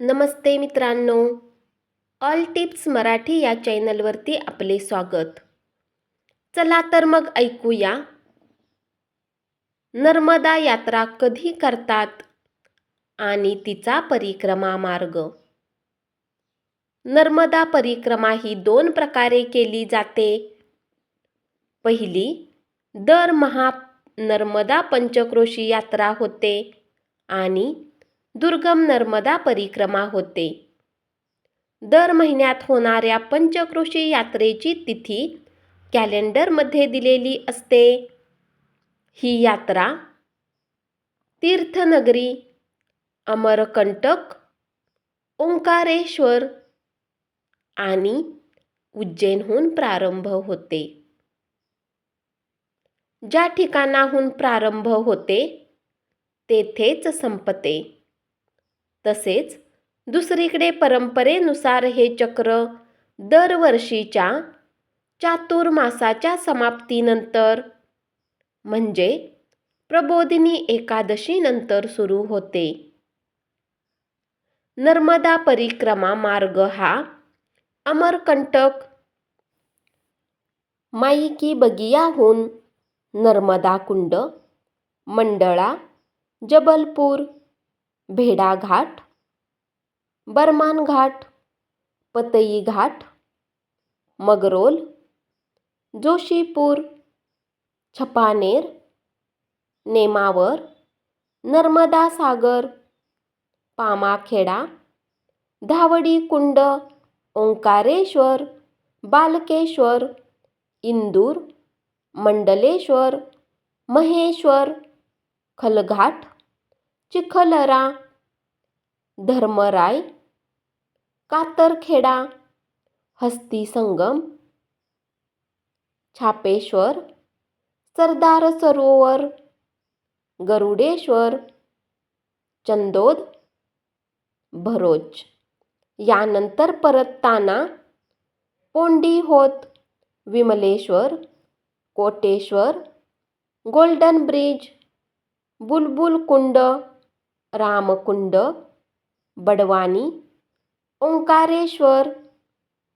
नमस्ते मित्रांनो. All tips Marathi या चॅनलवरती आपले स्वागत. चला तर मग ऐकूया. नर्मदा यात्रा कधी करतात? आणि तिचा परिक्रमा मार्ग. नर्मदा परिक्रमा ही दोन प्रकारे केली जाते. पहिली दरमहा नर्मदा पंचक्रोशी यात्रा होते आणि दुर्गम नर्मदा परिक्रमा होते. दर महिन्यात होणाऱ्या पंचकृषी यात्रेची तिथी कॅलेंडरमध्ये दिलेली असते. ही यात्रा तीर्थनगरी अमरकंटक ओंकारेश्वर आणि उज्जैनहून प्रारंभ होते. ज्या ठिकाणाहून प्रारंभ होते तेथेच संपते. तसेच दुसरीकडे परंपरेनुसार हे चक्र दरवर्षीच्या चातुर्मासाच्या समाप्तीनंतर म्हणजे प्रबोधिनी एकादशीनंतर सुरू होते. नर्मदा परिक्रमा मार्ग हा अमरकंटक माईकी बगियाहून नर्मदा कुंड मंडळा जबलपूर भेडाघाट बर्मान घाट पतई घाट मगरोल जोशीपूर छपानेर नेमावर नर्मदा सागर पामाखेडा धावडी कुंड ओंकारेश्वर बालकेश्वर इंदूर मंडलेश्वर महेश्वर खलघाट चिखलरा धर्मराय कातरखेडा हस्ती संगम छापेश्वर सरदार सरोवर गरुडेश्वर चंदोद भरोच. यानंतर परतताना पोंडी होत विमलेश्वर कोटेश्वर गोल्डन ब्रिज बुलबुल कुंड रामकुंड बडवानी ओंकारेश्वर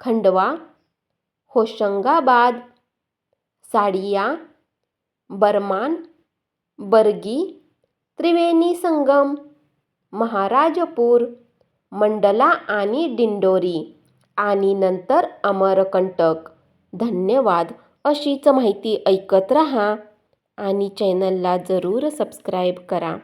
खंडवा होशंगाबाद साडिया बर्मान बर्गी त्रिवेणी संगम महाराजपूर मंडला आणि दिंडोरी आणि नंतर अमरकंटक. धन्यवाद. अशीच माहिती ऐकत रहा आणि चॅनलला जरूर सबस्क्राईब करा.